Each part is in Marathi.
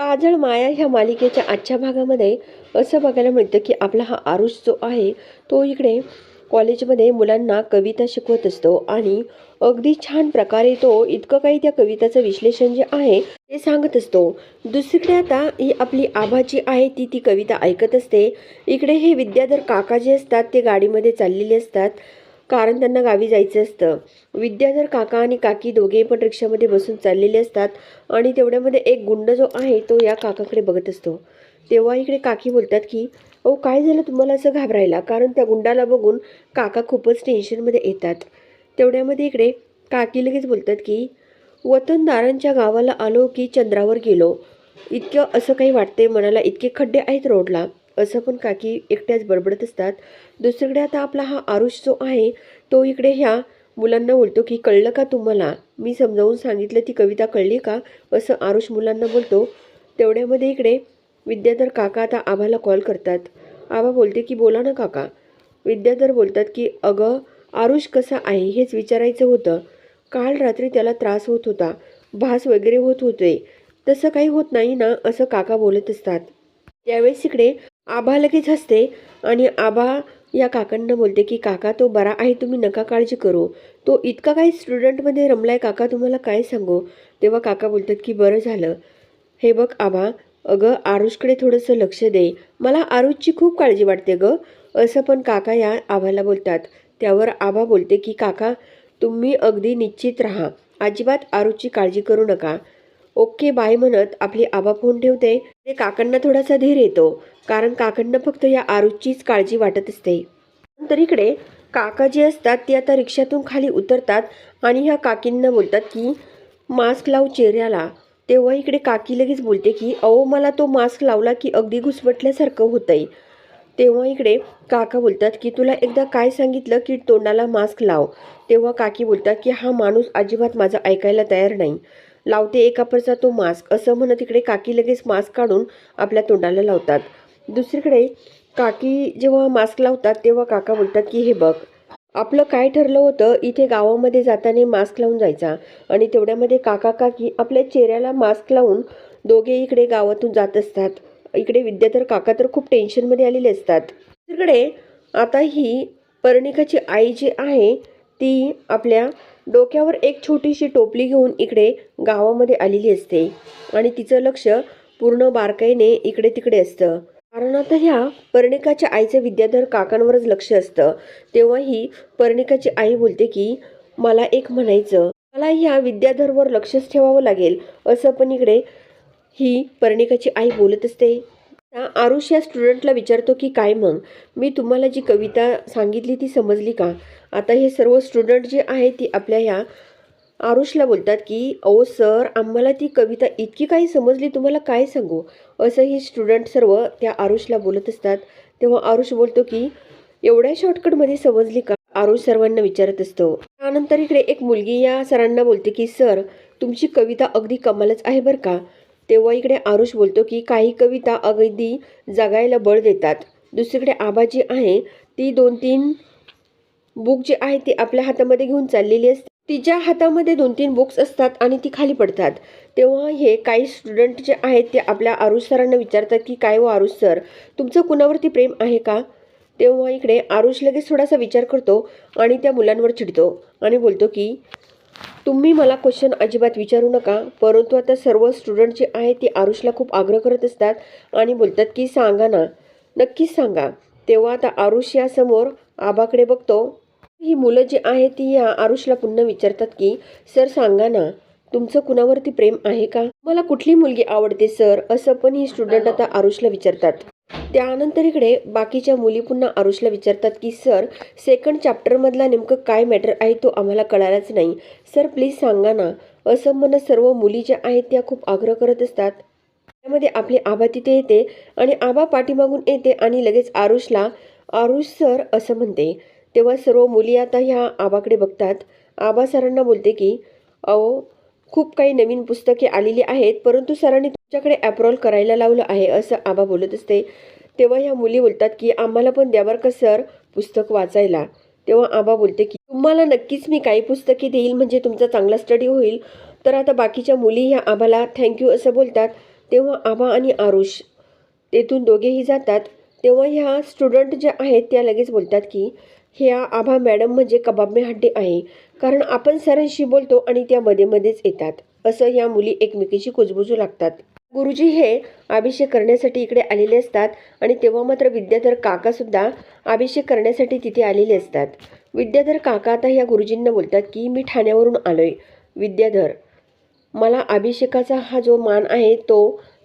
काजळ माया ह्या मालिकेच्या आजच्या भागामध्ये असं बघायला मिळतं की आपला हा आरुष जो आहे तो इकडे कॉलेजमध्ये मुलांना कविता शिकवत असतो आणि अगदी छान प्रकारे तो इतकं काही त्या कविताचं विश्लेषण जे आहे ते सांगत असतो. दुसरीकडे आता ही आपली आभा जी आहे ती ती कविता ऐकत असते. इकडे हे विद्याधर काका जे असतात ते गाडीमध्ये चाललेले असतात. कारण त्यांना गावी जायचं असतं. विद्याधर काका आणि काकी दोघेही पण रिक्षामध्ये बसून चाललेले असतात आणि तेवढ्यामध्ये एक गुंड जो आहे तो या काकाकडे बघत असतो. तेव्हा इकडे काकी बोलतात की अहो काय झालं तुम्हाला असं घाबरायला? कारण त्या गुंडाला बघून काका खूपच टेन्शनमध्ये येतात. तेवढ्यामध्ये इकडे काकी लगेच बोलतात की वतनदारांच्या गावाला आलो की चंद्रावर गेलो. इतकं असं काही वाटते मनाला इतके खड्डे आहेत रोडला. असं पण काकी एकट्याच बडबडत असतात. दुसरीकडे आता आपला हा आरुष जो आहे तो इकडे ह्या मुलांना बोलतो की कळलं का तुम्हाला? मी समजावून सांगितलं ती कविता कळली का? असं आरुष मुलांना बोलतो. तेवढ्यामध्ये इकडे विद्याधर काका आता आभाला कॉल करतात. आबा बोलते की बोला ना काका. विद्याधर बोलतात की अगं आरुष कसा आहे हेच विचारायचं होतं. काल रात्री त्याला त्रास होत होता. भास वगैरे होत होते. तसं काही होत नाही ना असं काका बोलत असतात. त्यावेळेस इकडे आभा लगेच हसते आणि आभा या काकांना बोलते की काका तो बरा आहे तुम्ही नका काळजी करू. तो इतका काही स्टुडंटमध्ये रमलाय काका तुम्हाला काय सांगू? तेव्हा काका बोलतात की बरं झालं. हे बघ आभा अगं आरुषकडे थोडंसं लक्ष दे. मला आरुषची खूप काळजी वाटते गं. असं पण काका या आभाला बोलतात. त्यावर आभा बोलते की काका तुम्ही अगदी निश्चित राहा. अजिबात आरुषची काळजी करू नका. ओके बाय म्हणत आपली आबा फोन ठेवते ते काकांना थोडासा धीर येतो कारण काकांना फक्त या आरुषचीच काळजी वाटत असते. नंतर इकडे काका जे असतात ते आता रिक्षातून खाली उतरतात आणि ह्या काकींना बोलतात की मास्क लाव चेहऱ्याला. तेव्हा इकडे काकी लगेच बोलते की अहो मला तो मास्क लावला की अगदी घुसमटल्यासारखं होतंय. तेव्हा इकडे काका बोलतात की तुला एकदा काय सांगितलं की तोंडाला मास्क लाव? तेव्हा काकी बोलतात की हा माणूस अजिबात माझा ऐकायला तयार नाही. लावते. एकापरचा तो मास्क असं म्हणत इकडे काकी लगेच मास्क काढून आपल्या तोंडाला लावतात. दुसरीकडे काकी जेव्हा मास्क लावतात तेव्हा काका बोलतात की हे बघ आपलं काय ठरलं होतं? इथे गावामध्ये जाताना मास्क लावून जायचा. आणि तेवढ्यामध्ये काका काकी आपल्या चेहऱ्याला मास्क लावून दोघे इकडे गावातून जात असतात. इकडे विद्याधर काका तर खूप टेन्शनमध्ये आलेले असतात. दुसरीकडे आता ही पर्णिकाची आई जी आहे ती आपल्या डोक्यावर एक छोटीशी टोपली घेऊन इकडे गावामध्ये आलेली असते आणि तिचं लक्ष पूर्ण बारकाईने इकडे तिकडे असतं. कारण आता ह्या पर्णिकाच्या आईचं विद्याधर काकांवरच लक्ष असतं. तेव्हा ही पर्णिकाची आई बोलते की मला एक म्हणायचं मला ह्या विद्याधरवर लक्षच ठेवावं लागेल असं पण इकडे ही पर्णिकाची आई बोलत असते. आरुष या स्टुडंटला विचारतो की काय मग? मी तुम्हाला जी कविता सांगितली ती समजली का? आता हे सर्व स्टुडंट जे आहे ती आपल्या ह्या आरुषला बोलतात की अहो सर आम्हाला ती कविता इतकी काही समजली तुम्हाला काय सांगू? असं हे स्टुडंट सर्व त्या आरुषला बोलत असतात. तेव्हा आरुष बोलतो की एवढ्या शॉर्टकटमध्ये समजली का? आरुष सर्वांना विचारत असतो. त्यानंतर इकडे एक मुलगी या सरांना बोलते की सर तुमची कविता अगदी कमालच आहे बरं का? तेव्हा इकडे आरुष बोलतो की काही कविता अगदी जगायला बळ देतात. दुसरीकडे आबा जी आहे. ती दोन तीन बुक जे आहे ती आपल्या हातामध्ये घेऊन चाललेली असते. तिच्या हातामध्ये दोन तीन बुक्स असतात आणि ती खाली पडतात. तेव्हा हे काही स्टुडंट जे आहेत ते आपल्या आरुष सरांना विचारतात की काय व आरुष सर तुमचं कुणावरती प्रेम आहे का? तेव्हा इकडे आरुष लगेच थोडासा विचार करतो आणि त्या मुलांवर चिडतो आणि बोलतो की तुम्ही मला क्वेश्चन अजिबात विचारू नका परंतु आता सर्व स्टुडंट जे आहेत ते आरुषला खूप आग्रह करत असतात आणि बोलतात की सांगा ना. नक्कीच सांगा. तेव्हा आता आरुष या समोर आबाकडे बघतो. ही मुलं जी आहेत ती या आरुषला पुन्हा विचारतात की सर सांगा ना तुमचं कुणावरती प्रेम आहे का? मला कुठली मुलगी आवडते सर? असं पण ही स्टुडंट आता आरुषला विचारतात. त्यानंतर इकडे बाकीच्या मुली पुन्हा आरुषला विचारतात की सर सेकंड चॅप्टरमधला नेमकं काय मॅटर आहे तो आम्हाला कळालाच नाही. सर प्लीज सांगा ना असं म्हणत सर्व मुली ज्या आहेत त्या खूप आग्रह करत असतात. त्यामध्ये आपली आबा तिथे येते आणि आबा पाठीमागून येते आणि लगेच आरुषला आरुष सर असं म्हणते. तेव्हा सर्व मुली आता ह्या आबाकडे बघतात. आबा सरांना बोलते की अहो खूप काही नवीन पुस्तके आलेली आहेत परंतु सरांनी तुमच्याकडे ॲप्रोल करायला लावलं आहे असं आबा बोलत असते. तेव्हा ह्या मुली बोलतात की आम्हाला पण द्या बरं का सर पुस्तक वाचायला. तेव्हा आबा बोलते की तुम्हाला नक्कीच मी काही पुस्तके देईल म्हणजे तुमचा चांगला स्टडी होईल. तर आता बाकीच्या मुली ह्या आबाला थँक्यू असं बोलतात. तेव्हा आबा आणि आरुष तेथून दोघेही जातात. तेव्हा ह्या स्टुडंट ज्या आहेत त्या लगेच बोलतात की ह्या आभा मॅडम म्हणजे कबाबमे हड्डी आहे. कारण आपण सरांशी बोलतो आणि त्या मध्ये मध्येच येतात. असं ह्या मुली एकमेकीशी कुजबुजू लागतात. गुरुजी हे अभिषेक करण्यासाठी इकडे आलेले असतात आणि तेव्हा मात्र विद्याधर काकासुद्धा अभिषेक करण्यासाठी तिथे आलेले असतात. विद्याधर काका आता ह्या गुरुजींना बोलतात की मी ठाण्यावरून आलो आहे विद्याधर मला अभिषेकाचा हा जो मान आहे तो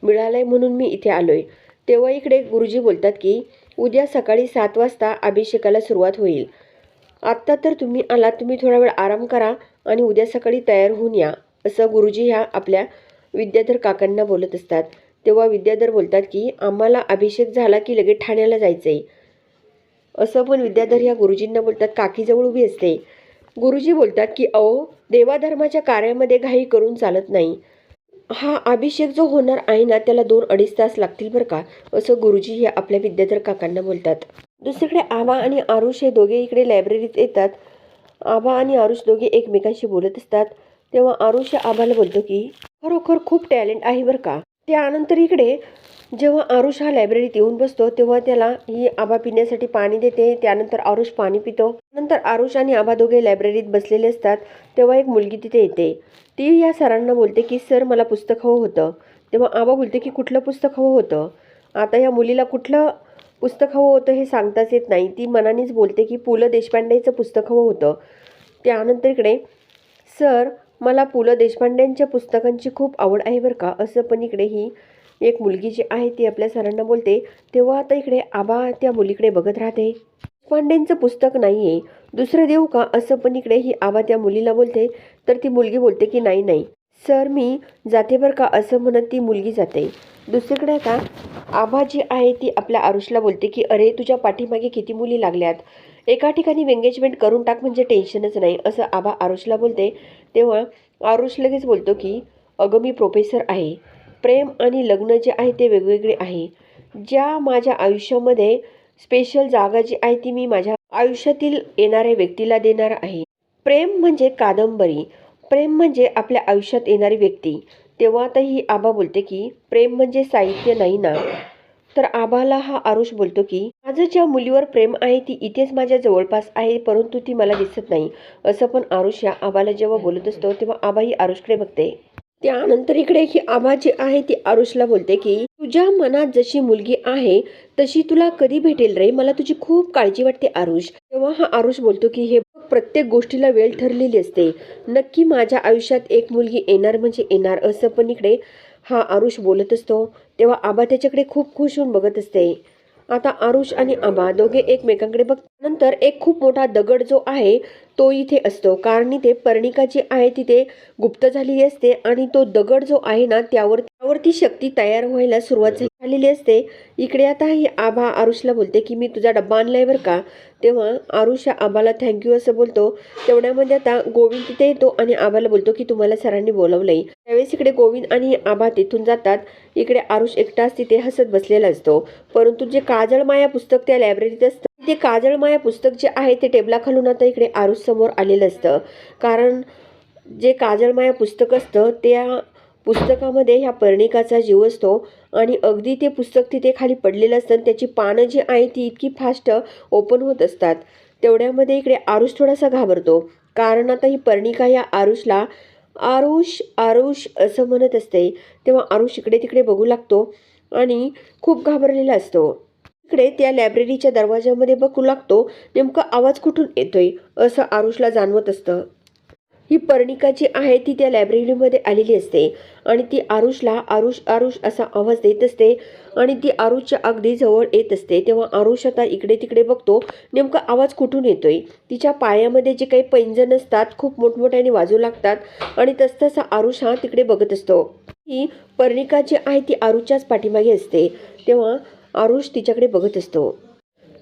मिळाला आहे म्हणून मी इथे आलो आहे तेव्हा इकडे गुरुजी बोलतात की उद्या सकाळी सात वाजता अभिषेकाला सुरुवात होईल. आत्ता तर तुम्ही आलात तुम्ही थोडा वेळ आराम करा आणि उद्या सकाळी तयार होऊन या असं गुरुजी ह्या आपल्या विद्याधर काकांना बोलत असतात. तेव्हा विद्याधर बोलतात की आम्हाला अभिषेक झाला की लगेच ठाण्याला जायचं आहे असं पण विद्याधर ह्या गुरुजींना बोलतात. काकीजवळ उभी असते. गुरुजी बोलतात की अहो देवाधर्माच्या कार्यामध्ये घाई करून चालत नाही. हा अभिषेक जो होणार आहे ना त्याला दोन अडीच तास लागतील बरं का? असं गुरुजी हे आपल्या विद्याधर काकांना बोलतात. दुसरीकडे आबा आणि आरुष हे दोघे इकडे लायब्ररीत येतात. आबा आणि आरुष दोघे एकमेकांशी बोलत असतात. तेव्हा आरुष आबाला बोलतो की खरोखर खूप टॅलेंट आहे बरं का. त्यानंतर इकडे जेव्हा आरुष हा लायब्ररीत येऊन बसतो तेव्हा त्याला ही आबा पिण्यासाठी पाणी देते. त्यानंतर आरुष पाणी पितो. नंतर आरुष आणि आबा दोघे लायब्ररीत बसलेले असतात. तेव्हा एक मुलगी तिथे येते. ती या सरांना बोलते की सर मला पुस्तक हवं होतं. तेव्हा आबा बोलते की कुठलं पुस्तक हवं होतं? आता या मुलीला कुठलं पुस्तक हवं होतं हे सांगताच येत नाही. ती मनानेच बोलते की पु. ल. देशपांडेचं पुस्तक हवं होतं. त्यानंतर इकडे सर मला पु ल देशपांड्यांच्या पुस्तकांची खूप आवड आहे बरं का. असं पण इकडे ही एक मुलगी जी आहे ती आपल्या सरांना बोलते तेव्हा आता इकडे आबा त्या मुलीकडे बघत राहते. देशपांडेंचं पुस्तक नाही आहे दुसरं देऊ का? असं पण इकडे ही आबा त्या मुलीला बोलते. तर ती मुलगी बोलते की नाही नाही. सर मी जाते बरं का असं म्हणत ती मुलगी जाते. दुसरीकडे आता आभा जी आहे ती आपल्या आरुषला बोलते की अरे तुझ्या पाठीमागे किती मुली लागल्यात. एका ठिकाणी एंगेजमेंट करून टाक म्हणजे टेन्शनच नाही असं आबा आरुषला बोलते. तेव्हा आरुष लगेच बोलतो की अगं मी प्रोफेसर आहे. प्रेम आणि लग्न जे आहे ते वेगवेगळे आहे. ज्या माझ्या आयुष्यामध्ये स्पेशल जागा जी आहे ती मी माझ्या आयुष्यातील येणाऱ्या व्यक्तीला देणार आहे. प्रेम म्हणजे कादंबरी. प्रेम म्हणजे आपल्या आयुष्यात येणारी व्यक्ती. तेव्हा आता ही आबा बोलते की प्रेम म्हणजे साहित्य नाही ना? तर आबाला हा आरुष बोलतो की माझं ज्या मुलीवर प्रेम आहे ती इथेच माझ्या जवळपास आहे परंतु ती मला दिसत नाही. असं पण आरुष या आबाला जेव्हा बोलत असतो तेव्हा आबा ही आरुषकडे बघते. त्यानंतर इकडे ही आबा जी आहे ती आरुषला बोलते की तुझ्या मनात जशी मुलगी आहे तशी तुला कधी भेटेल रे? मला तुझी खूप काळजी वाटते आरुष. तेव्हा हा आरुष बोलतो की हे प्रत्येक गोष्टीला वेळ ठरलेली असते. नक्की माझ्या आयुष्यात एक मुलगी येणार म्हणजे येणार असं पण इकडे हा आरुष बोलत असतो तेव्हा आबा त्याच्याकडे खूप खुश होऊन बघत असते. आता आरुष आणि आबा दोघे एकमेकांकडे बघ नंतर एक खूप मोठा दगड जो आहे तो इथे असतो. कारण इथे पर्णिका जी आहे तिथे गुप्त झालेली असते आणि तो दगड जो आहे ना त्यावर त्यावरती शक्ती तयार व्हायला सुरुवात झाली. आलेली असते. इकडे आता ही आभा आरुषला बोलते की मी तुझा डब्बा आणलाय बरं का? तेव्हा आरुष या आबाला थँक्यू असं बोलतो. तेवढ्यामध्ये आता गोविंद तिथे येतो आणि आबाला बोलतो की तुम्हाला सरांनी बोलवलंय. त्यावेळेस इकडे गोविंद आणि आबा तिथून जातात. इकडे आरुष एकटाच तिथे हसत बसलेला असतो. परंतु जे काजळ माया पुस्तक त्या लायब्ररीत असतं. ते काजळ माया पुस्तक जे आहे ते टेबलाखालून आता इकडे आरुष समोर आलेलं असतं. कारण जे काजळमाया पुस्तक असतं त्या पुस्तकामध्ये ह्या पर्णिकाचा जीव असतो आणि अगदी ते पुस्तक तिथे खाली पडलेलं असतं आणि त्याची पानं जी आहे ती इतकी फास्ट ओपन होत असतात. तेवढ्यामध्ये इकडे आरुष थोडासा घाबरतो. कारण आता ही पर्णिका या आरुषला आरुष आरुष असं म्हणत असते. तेव्हा आरुष इकडे तिकडे बघू लागतो आणि खूप घाबरलेला असतो. इकडे त्या लायब्ररीच्या दरवाजामध्ये बघू लागतो. नेमका आवाज कुठून येतोय असं आरुषला जाणवत असतं. ही पर्णिका जी आहे ती त्या लायब्ररीमध्ये आलेली असते. आणि ती आरुषला आरुष आरुष असा आवाज देत असते. आणि ती आरुषच्या अगदी जवळ येत असते. तेव्हा आरुष आता इकडे तिकडे बघतो. नेमका आवाज कुठून येतोय? तिच्या पायामध्ये जे काही पैंजण असतात खूप मोठमोठ्याने वाजू लागतात. आणि तसतसा आरुष हा तिकडे बघत असतो. ही पर्णिका जी आहे ती आरुषच्याच पाठीमागे असते. तेव्हा आरुष तिच्याकडे बघत असतो.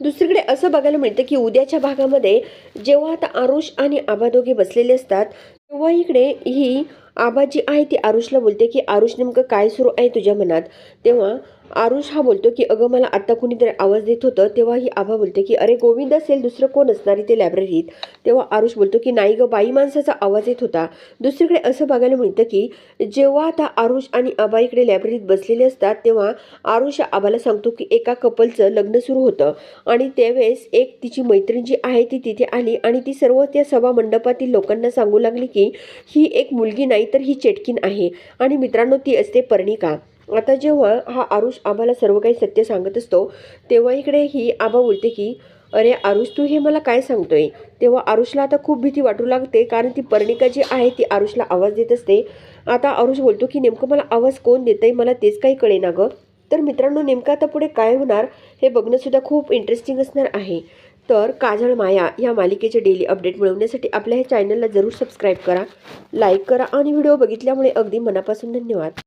दुसरीकडे असं बघायला मिळतं की उद्याच्या भागामध्ये जेव्हा आता आरुष आणि आबा दोघे बसलेले असतात तेव्हा इकडे ही आबा जी आहे ती आरुषला बोलते की आरुष नेमकं काय सुरू आहे तुझ्या मनात? तेव्हा आरुष हा बोलतो की अगं मला आत्ता कुणीतरी आवाज देत होतं तेव्हा ही आभा बोलते की अरे गोविंद असेल दुसरं कोण असणार इथे लायब्ररीत तेव्हा आरुष बोलतो की नाही गं बाई माणसाचा आवाज येत होता. दुसरीकडे असं बघायला मिळतं की जेव्हा आता आरुष आणि आबा इकडे लायब्ररीत बसलेले असतात तेव्हा आरुष आबाला सांगतो की एका कपलचं लग्न सुरू होतं आणि त्यावेळेस एक तिची मैत्रीण जी आहे ती तिथे आली आणि ती सर्व त्या सभा मंडपातील लोकांना सांगू लागली की ही एक मुलगी नाही तर ही चेटकीन आहे आणि मित्रांनो ती असते पर्णिका. आता जेव्हा हा आरुष आबाला सर्व काही सत्य सांगत असतो तेव्हा इकडे ही आबा बोलते की अरे आरुष तू हे मला काय सांगतोय? तेव्हा आरुषला आता खूप भीती वाटू लागते कारण ती पर्णिका जी आहे ती आरुषला आवाज देत असते. आता आरुष बोलतो की नेमकं मला आवाज कोण देतंय? मला तेच काही कळेना गं. तर मित्रांनो नेमकं आता पुढे काय होणार हे बघणंसुद्धा खूप इंटरेस्टिंग असणार आहे. तर काजळ माया या मालिकेचे डेली अपडेट मिळवण्यासाठी आपल्या ह्या चॅनलला जरूर सबस्क्राईब करा लाईक करा आणि व्हिडिओ बघितल्यामुळे अगदी मनापासून धन्यवाद.